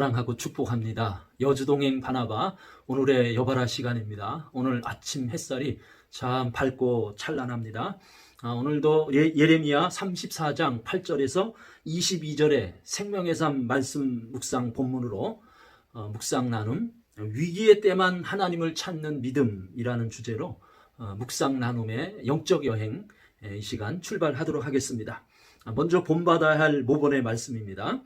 사랑하고 축복합니다. 여주동행 바나바 오늘의 여바라 시간입니다. 오늘 아침 햇살이 참 밝고 찬란합니다. 아, 오늘도 예, 예레미야 34장 8절에서 22절의 생명의 삶 말씀 묵상 본문으로 어, 묵상 나눔 위기의 때만 하나님을 찾는 믿음이라는 주제로 어, 묵상 나눔의 영적 여행 에, 이 시간 출발하도록 하겠습니다. 아, 먼저 본받아야 할 모본의 말씀입니다.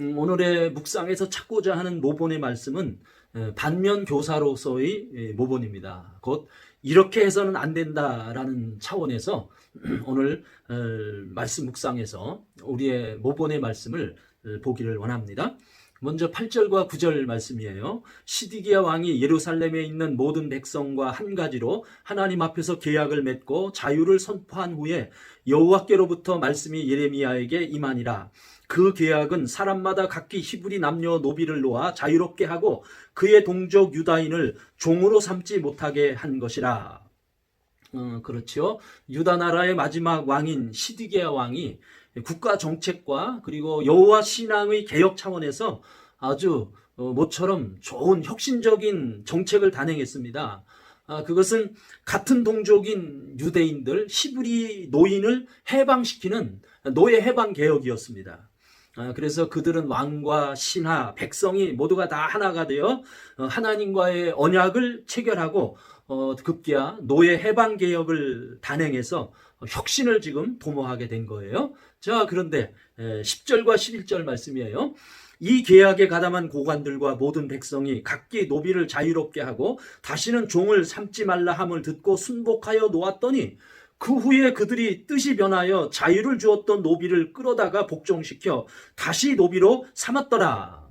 음, 오늘의 묵상에서 찾고자 하는 모본의 말씀은 에, 반면 교사로서의 에, 모본입니다. 곧 이렇게 해서는 안 된다라는 차원에서 오늘 어, 말씀 묵상에서 우리의 모본의 말씀을 어, 보기를 원합니다. 먼저 8절과 9절 말씀이에요. 시디기야 왕이 예루살렘에 있는 모든 백성과 한 가지로 하나님 앞에서 계약을 맺고 자유를 선포한 후에 여호와께로부터 말씀이 예레미야에게 임하니라. 그 계약은 사람마다 각기 히브리 남녀 노비를 놓아 자유롭게 하고 그의 동족 유다인을 종으로 삼지 못하게 한 것이라. 어, 그렇지요. 유다 나라의 마지막 왕인 시디게야 왕이 국가 정책과 그리고 여호와 신앙의 개혁 차원에서 아주 어, 모처럼 좋은 혁신적인 정책을 단행했습니다. 아, 그것은 같은 동족인 유대인들 히브리 노인을 해방시키는 노예 해방 개혁이었습니다. 아, 그래서 그들은 왕과 신하, 백성이 모두가 다 하나가 되어 어, 하나님과의 언약을 체결하고 어, 급기야 노예 해방 개혁을 단행해서 혁신을 지금 도모하게 된 거예요. 자, 그런데 10절과 11절 말씀이에요. 이 계약에 가담한 고관들과 모든 백성이 각기 노비를 자유롭게 하고 다시는 종을 삼지 말라 함을 듣고 순복하여 놓았더니 그 후에 그들이 뜻이 변하여 자유를 주었던 노비를 끌어다가 복종시켜 다시 노비로 삼았더라.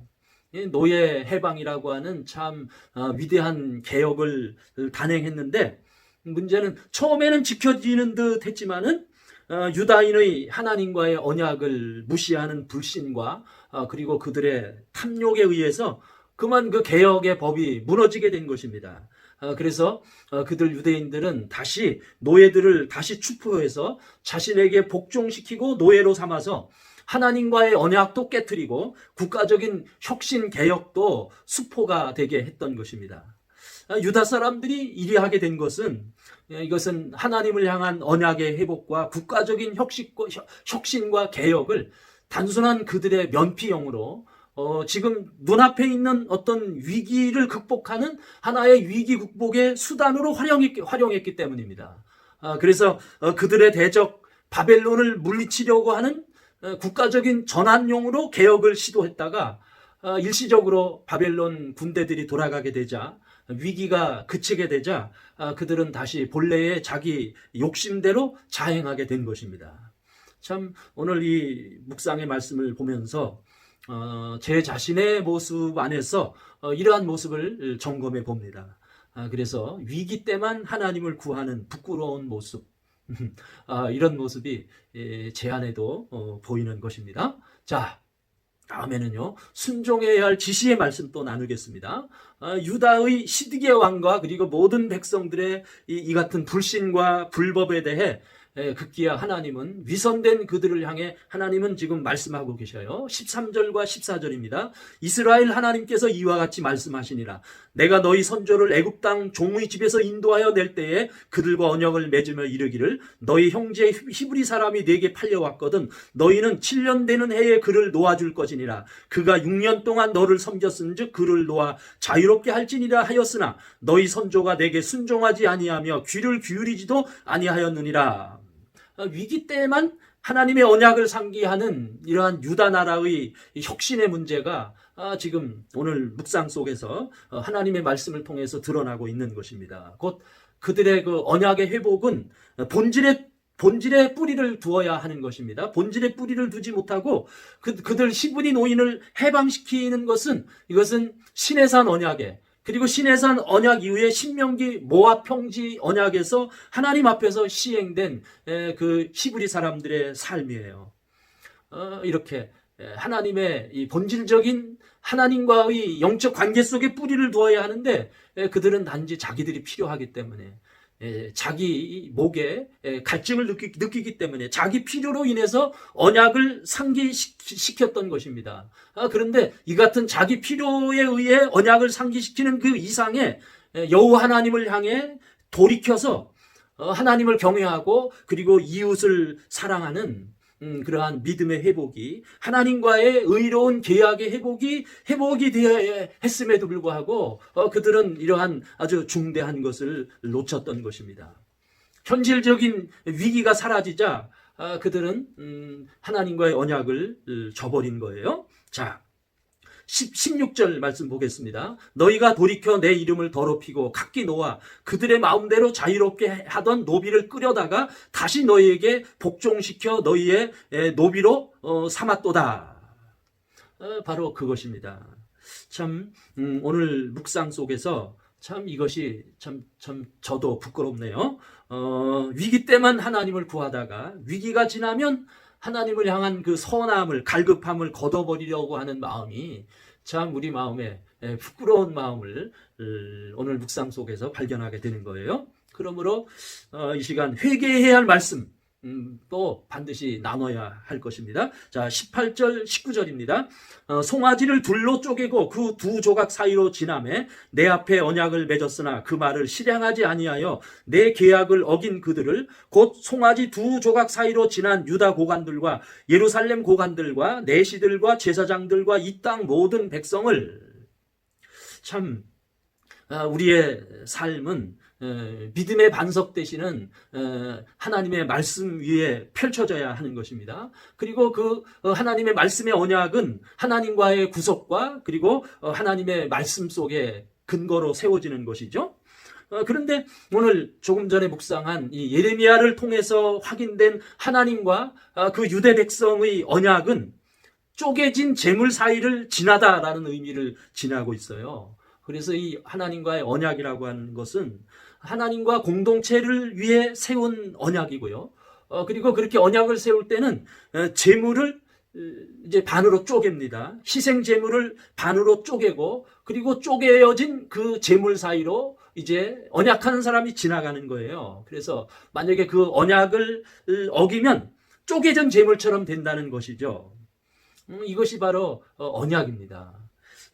이 노예 해방이라고 하는 참 어, 위대한 개혁을 단행했는데 문제는 처음에는 지켜지는 듯 했지만은 어, 유다인의 하나님과의 언약을 무시하는 불신과 어, 그리고 그들의 탐욕에 의해서 그만 그 개혁의 법이 무너지게 된 것입니다. 어, 그래서 어, 그들 유대인들은 다시 노예들을 다시 추포해서 자신에게 복종시키고 노예로 삼아서 하나님과의 언약도 깨뜨리고 국가적인 혁신 개혁도 수포가 되게 했던 것입니다. 아, 유다 사람들이 이리 하게 된 것은 예, 이것은 하나님을 향한 언약의 회복과 국가적인 혁신과 개혁을 단순한 그들의 면피용으로 어, 지금 눈앞에 있는 어떤 위기를 극복하는 하나의 위기 극복의 수단으로 활용했기, 활용했기 때문입니다. 아, 그래서 어, 그들의 대적 바벨론을 물리치려고 하는 어, 국가적인 전환용으로 개혁을 시도했다가 어, 일시적으로 바벨론 군대들이 돌아가게 되자 위기가 그치게 되자 아, 그들은 다시 본래의 자기 욕심대로 자행하게 된 것입니다. 참 오늘 이 묵상의 말씀을 보면서 어, 제 자신의 모습 안에서 어, 이러한 모습을 점검해 봅니다. 아, 그래서 위기 때만 하나님을 구하는 부끄러운 모습, 아, 이런 모습이 예, 제 안에도 어, 보이는 것입니다. 자, 다음에는요 순종해야 할 지시의 말씀 또 나누겠습니다. 아, 유다의 시드게 왕과 그리고 모든 백성들의 이, 이 같은 불신과 불법에 대해 예, 극기야 하나님은 위선된 그들을 향해 하나님은 지금 말씀하고 계셔요. 13절과 14절입니다. 이스라엘 하나님께서 이와 같이 말씀하시니라. 내가 너희 선조를 애굽 땅 종의 집에서 인도하여 낼 때에 그들과 언약을 맺으며 이르기를 너희 형제 히브리 사람이 내게 팔려왔거든 너희는 7년 되는 해에 그를 놓아줄 것이니라. 그가 6년 동안 너를 섬겼은즉 그를 놓아 자유롭게 할지니라 하였으나 너희 선조가 내게 순종하지 아니하며 귀를 기울이지도 아니하였느니라. 어, 위기 때에만 하나님의 언약을 상기하는 이러한 유다 나라의 혁신의 문제가 아, 지금 오늘 묵상 속에서 어, 하나님의 말씀을 통해서 드러나고 있는 것입니다. 곧 그들의 그 언약의 회복은 본질의 본질의 뿌리를 두어야 하는 것입니다. 본질의 뿌리를 두지 못하고 그, 그들 시분이 노인을 해방시키는 것은 이것은 신의 산 언약에 그리고 신해산 언약 이후에 신명기 모압 평지 언약에서 하나님 앞에서 시행된 그 히브리 사람들의 삶이에요. 어, 이렇게 하나님의 이 본질적인 하나님과의 영적 관계 속에 뿌리를 두어야 하는데 그들은 단지 자기들이 필요하기 때문에 에, 자기 목에 에, 갈증을 느끼, 느끼 기 때문에 자기 필요로 인해서 언약을 상기시켰던 것입니다. 아, 그런데 이 같은 자기 필요에 의해 언약을 상기시키는 그 이상의 에, 여호와 하나님을 향해 돌이켜서 어, 하나님을 경외하고 그리고 이웃을 사랑하는 음, 그러한 믿음의 회복이 하나님과의 의로운 계약의 회복이 회복이 되어야 했음에도 불구하고 어, 그들은 이러한 아주 중대한 것을 놓쳤던 것입니다. 현실적인 위기가 사라지자 아, 그들은 음, 하나님과의 언약을 음, 저버린 거예요. 자, 16절 말씀 보겠습니다. 너희가 돌이켜 내 이름을 더럽히고 각기 놓아 그들의 마음대로 자유롭게 하던 노비를 끌여다가 다시 너희에게 복종시켜 너희의 에, 노비로 어, 삼았도다. 어, 바로 그것입니다. 참 음, 오늘 묵상 속에서 참 이것이 참, 참 저도 부끄럽네요. 어, 위기 때만 하나님을 구하다가 위기가 지나면 하나님을 향한 그 선함을 갈급함을 걷어버리려고 하는 마음이 참 우리 마음에 에, 부끄러운 마음을 을, 오늘 묵상 속에서 발견하게 되는 거예요. 그러므로 어, 이 시간 회개해야 할 말씀 음, 또 반드시 나눠야 할 것입니다. 자, 18절, 19절입니다. 어, 송아지를 둘로 쪼개고 그 두 조각 사이로 지남에 내 앞에 언약을 맺었으나 그 말을 실행하지 아니하여 내 계약을 어긴 그들을 곧 송아지 두 조각 사이로 지난 유다 고관들과 예루살렘 고관들과 내시들과 제사장들과 이 땅 모든 백성을 참 아, 우리의 삶은 에, 믿음의 반석 되시는 에, 하나님의 말씀 위에 펼쳐져야 하는 것입니다. 그리고 그 어, 하나님의 말씀의 언약은 하나님과의 구속과 그리고 어, 하나님의 말씀 속에 근거로 세워지는 것이죠. 어, 그런데 오늘 조금 전에 묵상한 이 예레미야를 통해서 확인된 하나님과 아, 그 유대 백성의 언약은 쪼개진 재물 사이를 지나다라는 의미를 지나고 있어요. 그래서 이 하나님과의 언약이라고 하는 것은 하나님과 공동체를 위해 세운 언약이고요. 어, 그리고 그렇게 언약을 세울 때는 어, 재물을 어, 이제 반으로 쪼갭니다. 희생 재물을 반으로 쪼개고 그리고 쪼개어진 그 재물 사이로 이제 언약하는 사람이 지나가는 거예요. 그래서 만약에 그 언약을 어기면 쪼개진 재물처럼 된다는 것이죠. 음, 이것이 바로 어, 언약입니다.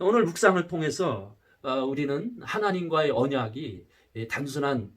오늘 묵상을 통해서 어, 우리는 하나님과의 언약이 이 단순한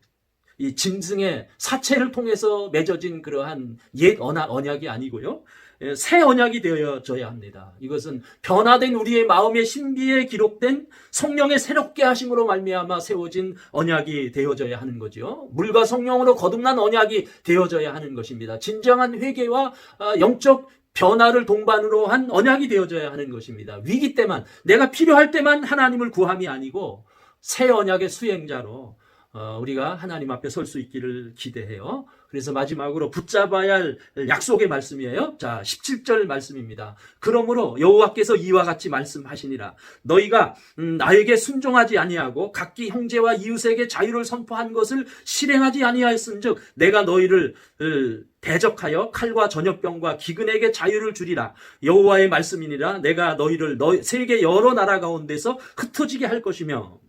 이 짐승의 사체를 통해서 맺어진 그러한 옛 언약, 언약이 아니고요. 예, 새 언약이 되어져야 합니다. 이것은 변화된 우리의 마음의 신비에 기록된 성령의 새롭게 하심으로 말미암아 세워진 언약이 되어져야 하는 거죠. 물과 성령으로 거듭난 언약이 되어져야 하는 것입니다. 진정한 회개와 아, 영적 변화를 동반으로 한 언약이 되어져야 하는 것입니다. 위기 때만 내가 필요할 때만 하나님을 구함이 아니고 새 언약의 수행자로 어, 우리가 하나님 앞에 설 수 있기를 기대해요. 그래서 마지막으로 붙잡아야 할 약속의 말씀이에요. 자, 17절 말씀입니다. 그러므로 여호와께서 이와 같이 말씀하시니라. 너희가 음, 나에게 순종하지 아니하고 각기 형제와 이웃에게 자유를 선포한 것을 실행하지 아니하였은즉 내가 너희를 으, 대적하여 칼과 전염병과 기근에게 자유를 주리라. 여호와의 말씀이니라. 내가 너희를 너, 세계 여러 나라 가운데서 흩어지게 할 것이며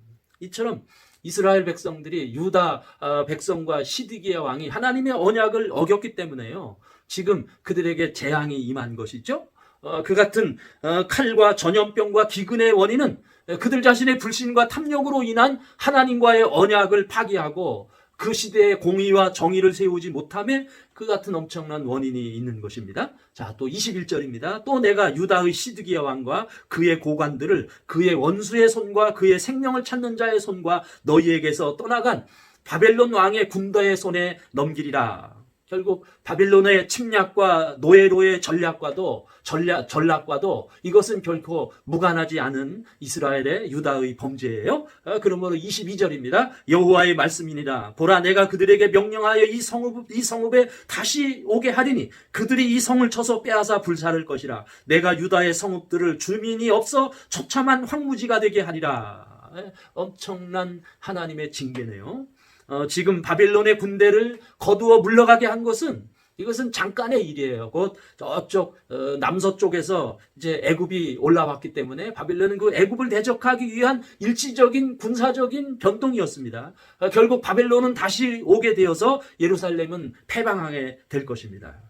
이처럼 이스라엘 백성들이 유다 어, 백성과 시드기야 왕이 하나님의 언약을 어겼기 때문에요. 지금 그들에게 재앙이 임한 것이죠. 어, 그 같은 어, 칼과 전염병과 기근의 원인은 그들 자신의 불신과 탐욕으로 인한 하나님과의 언약을 파기하고 그 시대에 공의와 정의를 세우지 못함에 그 같은 엄청난 원인이 있는 것입니다. 자, 또 21절입니다. 또 내가 유다의 시드기야 왕과 그의 고관들을 그의 원수의 손과 그의 생명을 찾는 자의 손과 너희에게서 떠나간 바벨론 왕의 군대의 손에 넘기리라. 결국 바빌론의 침략과 노예로의 전략과도 전략, 전략과도 이것은 결코 무관하지 않은 이스라엘의 유다의 범죄예요. 어, 그러므로 22절입니다. 여호와의 말씀이니라. 보라 내가 그들에게 명령하여 이 성읍 이 성읍에 다시 오게 하리니 그들이 이 성을 쳐서 빼앗아 불사를 것이라. 내가 유다의 성읍들을 주민이 없어 처참한 황무지가 되게 하리라. 에, 엄청난 하나님의 징계네요. 어, 지금 바빌론의 군대를 거두어 물러가게 한 것은 이것은 잠깐의 일이에요. 곧 저쪽 어, 남서쪽에서 이제 애굽이 올라왔기 때문에 바빌론은 그 애굽을 대적하기 위한 일시적인 군사적인 변동이었습니다. 어, 결국 바벨론은 다시 오게 되어서 예루살렘은 패방하게 될 것입니다.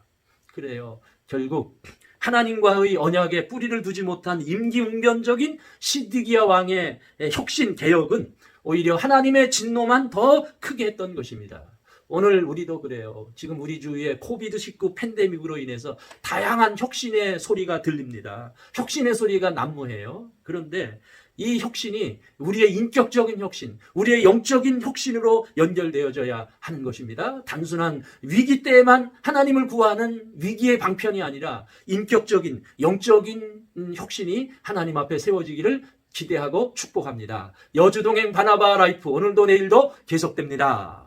그래요. 결국 하나님과의 언약에 뿌리를 두지 못한 임기응변적인 시드기야 왕의 혁신 개혁은 오히려 하나님의 진노만 더 크게 했던 것입니다. 오늘 우리도 그래요. 지금 우리 주위에 코비드 19 팬데믹으로 인해서 다양한 혁신의 소리가 들립니다. 혁신의 소리가 난무해요. 그런데 이 혁신이 우리의 인격적인 혁신, 우리의 영적인 혁신으로 연결되어져야 하는 것입니다. 단순한 위기 때에만 하나님을 구하는 위기의 방편이 아니라 인격적인, 영적인 음, 혁신이 하나님 앞에 세워지기를 기대하고 축복합니다. 여주동행 바나바 라이프 오늘도 내일도 계속됩니다.